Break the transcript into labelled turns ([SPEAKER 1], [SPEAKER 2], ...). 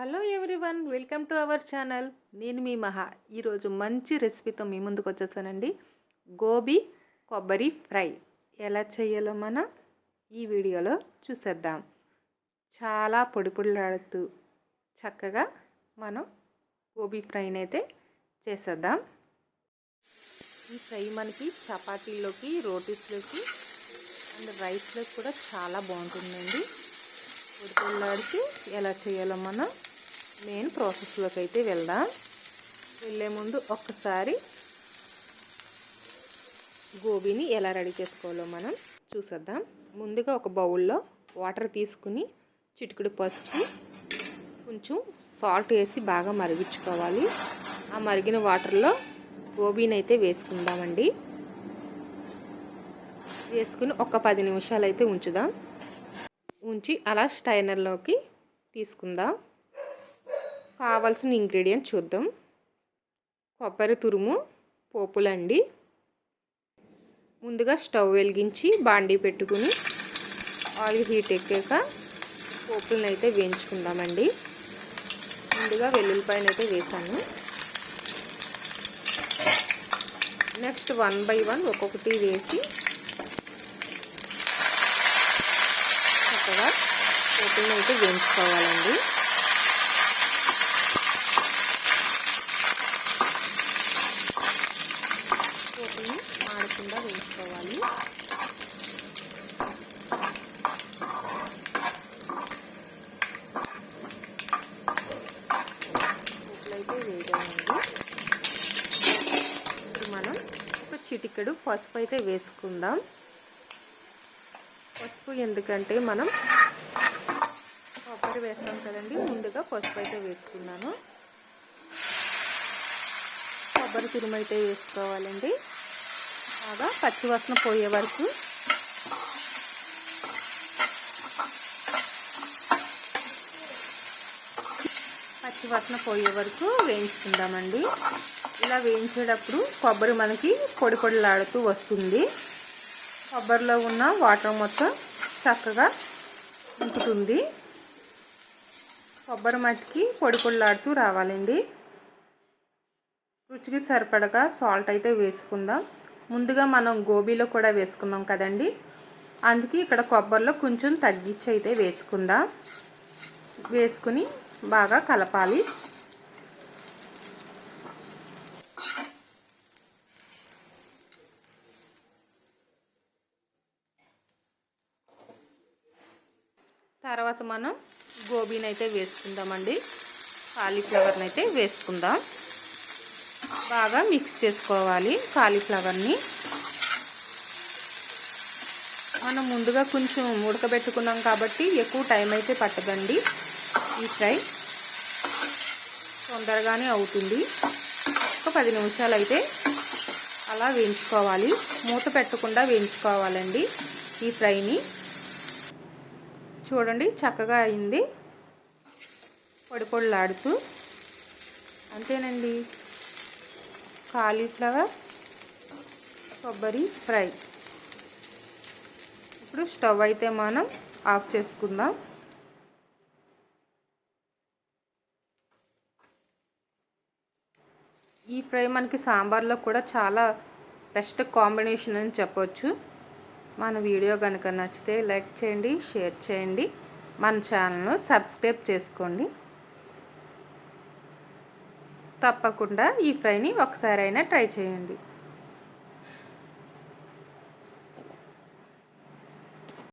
[SPEAKER 1] Hello everyone welcome to our channel. నేను మీ మహా. ఈరోజు మంచి రెసిపీతో మీ ముందుకు వచ్చేసానండి. గోబీ కొబ్బరి ఫ్రై. ఎలా చేయాలో మనం ఈ వీడియోలో చూసేద్దాం. చాలా పొడి పొడిలాడుతూ చక్కగా మనం గోబీ ఫ్రైని అయితే చేసేద్దాం. ఈ ఫ్రై మనకి చపాతీలోకి రోటీస్లోకి అండ్ రైస్లోకి కూడా చాలా బాగుంటుందండి. ఉడికెళ్ళాడికి ఎలా చేయాలో మనం మెయిన్ ప్రాసెస్లోకి అయితే వెళ్దాం. వెళ్ళే ముందు ఒక్కసారి గోబీని ఎలా రెడీ చేసుకోవాలో మనం చూసేద్దాం. ముందుగా ఒక బౌల్లో వాటర్ తీసుకుని చిటికుడు పసుపు కొంచెం సాల్ట్ వేసి బాగా మరిగించుకోవాలి. ఆ మరిగిన వాటర్లో గోబీని అయితే వేసుకుందామండి. వేసుకుని ఒక పది నిమిషాలు అయితే ఉంచుదాం. ఉంచి అలా స్టైనర్లోకి తీసుకుందాం. కావాల్సిన ఇంగ్రీడియంట్ చూద్దాం. కొబ్బరి తురుము పోపులండి. ముందుగా స్టవ్ వెలిగించి బాండీ పెట్టుకుని ఆయిల్ హీట్ ఎక్కాక పోపులను అయితే వేయించుకుందామండి. ముందుగా వెల్లుల్లిపాయలు అయితే వేసాను. నెక్స్ట్ వన్ బై వన్ ఒక్కొక్కటి వేసి చక్కగా పోపులను అయితే వేయించుకోవాలండి. లేకుండా వేసుకోవాలి. ఇట్లయితే అయితే ఇప్పుడు మనం ఒక చిటికెడు పసుపు అయితే వేసుకుందాం. పసుపు ఎందుకంటే మనం కొబ్బరి వేస్తాం కదండి ముందుగా పసుపు అయితే వేసుకున్నాను. కొబ్బరి తురుము అయితే వేసుకోవాలండి. బాగా పచ్చివాసన పోయే వరకు పచ్చివాసన పోయే వరకు వేయించుకుందామండి. ఇలా వేయించేటప్పుడు కొబ్బరి మనకి పొడి పొడిలాడుతూ వస్తుంది. కొబ్బరిలో ఉన్న వాటర్ మొత్తం చక్కగా ఇంకుతుంది కొబ్బరి మట్టికి పొడి పొడిలాడుతూ రావాలండి. రుచికి సరిపడగా సాల్ట్ అయితే వేసుకుందాం. ముందుగా మనం గోబీలో కూడా వేసుకుందాం కదండి. అందుకే ఇక్కడ కొబ్బరిలో కొంచెం తగ్గించి అయితే వేసుకుందాం. వేసుకుని బాగా కలపాలి. తర్వాత మనం గోబీని అయితే వేసుకుందామండి. కాలీఫ్లవర్ని అయితే వేసుకుందాం. బాగా మిక్స్ చేసుకోవాలి కాలీఫ్లవర్ని. మనం ముందుగా కొంచెం ఉడకబెట్టుకున్నాం కాబట్టి ఎక్కువ టైం అయితే పట్టదండి. ఈ ఫ్రై తొందరగానే అవుతుంది. ఒక పది నిమిషాలు అయితే అలా వేయించుకోవాలి. మూత పెట్టకుండా వేయించుకోవాలండి ఈ ఫ్రైని. చూడండి చక్కగా అయింది. పొడి పొడిలాడుతూ. అంతేనండి. కాలీఫ్లవర్ కొబ్బరి ఫ్రై. ఇప్పుడు స్టవ్ అయితే మనం ఆఫ్ చేసుకుందాం. ఈ ఫ్రై మనకి సాంబార్లో కూడా చాలా బెస్ట్ కాంబినేషన్ అని చెప్పొచ్చు. మన వీడియో కనుక నచ్చితే లైక్ చేయండి షేర్ చేయండి. మన ఛానల్ను సబ్స్క్రైబ్ చేసుకోండి. తప్పకుండా ఈ ఫ్రైని ఒకసారైనా ట్రై చేయండి.